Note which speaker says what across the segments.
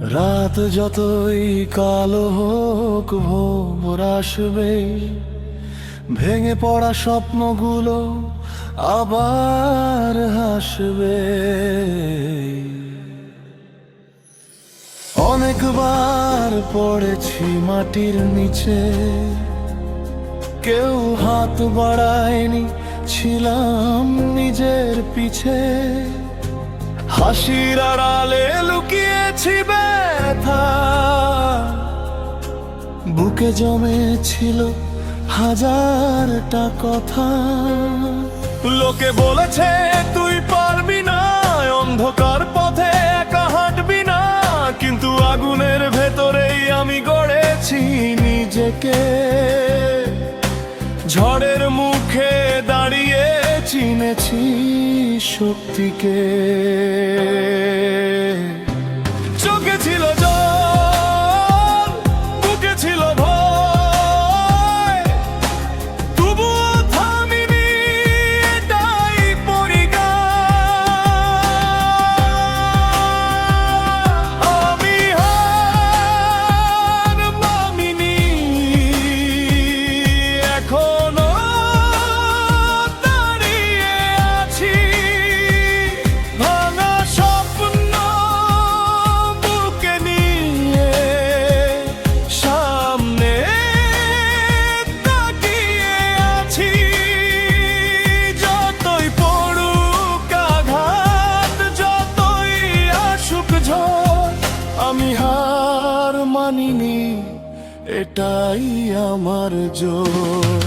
Speaker 1: রাত যতই কালো হোক, ভোর আসবে। ভেঙে পড়া স্বপ্নগুলো আবার হাসবে। অনেকবার পড়েছি মাটির নিচে। কেউ হাত বাড়ায়নি, ছিলাম নিজের পিছে। হাসির আড়ালে লুকিয়েছি ব্যথা বুকে জমেছিল হাজারটা কথা। লোকে বলেছে, তুই পারবি না, অন্ধকার পথে একা হাঁটবি না। কিন্তু আগুনের ভেতরেই আমি গড়েছি নিজেকে। ঝড়ের মুখে দাঁড়িয়ে চিনেছি শক্তিকে। এটাই আমার জোর।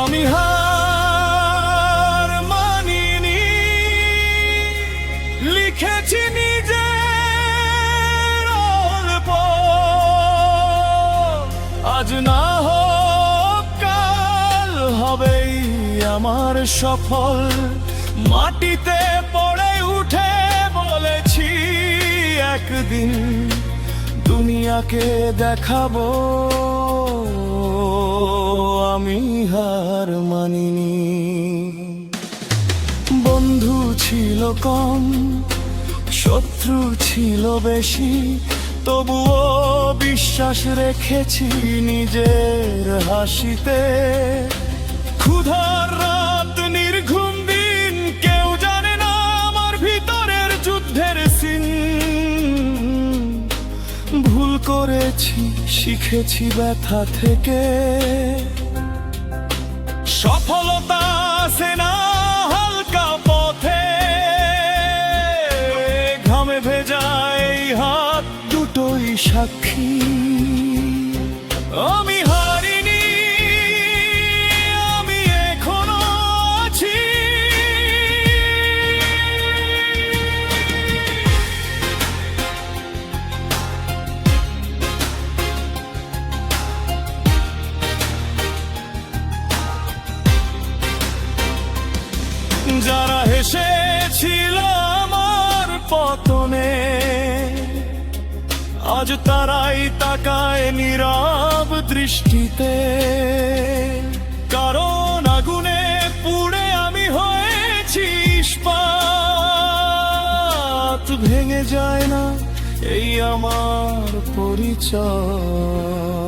Speaker 1: আমি হার মানিনি লিখেছি অল্প। আজ না আমার সফল। মাটিতে পড়ে উঠে বলেছি, একদিন দুনিয়াকে দেখাবো। আমি হার মানিনি। বন্ধু ছিল কম, শত্রু ছিল বেশি, তবুও বিশ্বাস রেখেছি নিজের হাসিতে। ক্ষুধার ভুল করেছি, শিখেছি ব্যথা থেকে। সফলতা আসে না হালকা পথে। ঘামে ভেজায় হাত দুটোই সাক্ষী। আমি যারা হেসেছিল আমার পতনে। আজ তারাই তাকায় নীরব দৃষ্টিতে। কারণ আগুনে পুড়ে আমি হয়েছি ইস্পাত। ভেঙে যায় না এই আমার পরিচয়।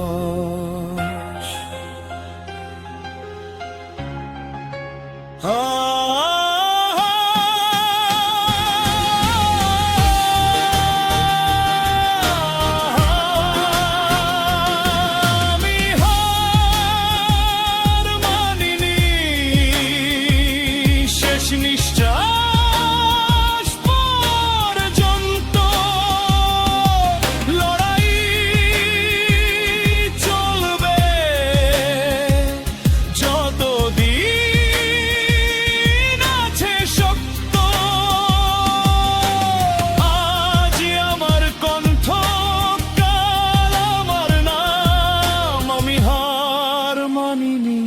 Speaker 1: মানিনি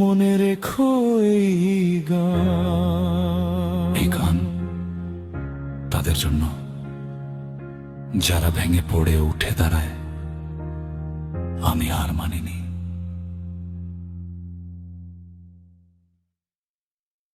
Speaker 1: মনে রেখো
Speaker 2: এই গান তাদের জন্য, যারা ভেঙে পড়ে উঠে দাঁড়ায়, আমি আর মানিনি।